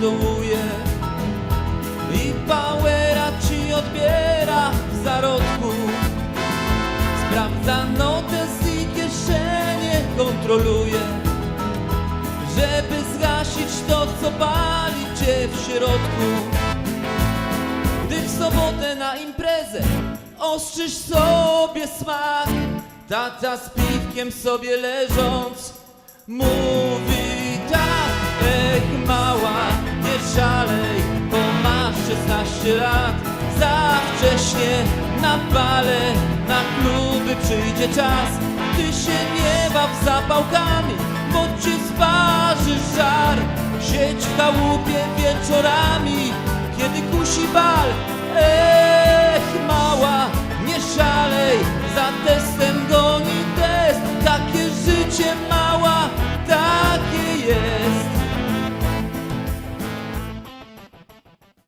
dołuje i powera ci odbiera w zarodku. Sprawdza notes i kieszenie kontroluje, żeby zgasić to, co pali cię w środku. Gdy w sobotę na imprezę ostrzysz sobie smak, tata z piwkiem sobie leżąc mówi wcześnie na bale, na kluby przyjdzie czas, ty się nie baw zapałkami, bo ci sparzy żar, siedź w chałupie wieczorami, kiedy kusi bal, ech mała, nie szalej, za testem goni test, takie życie ma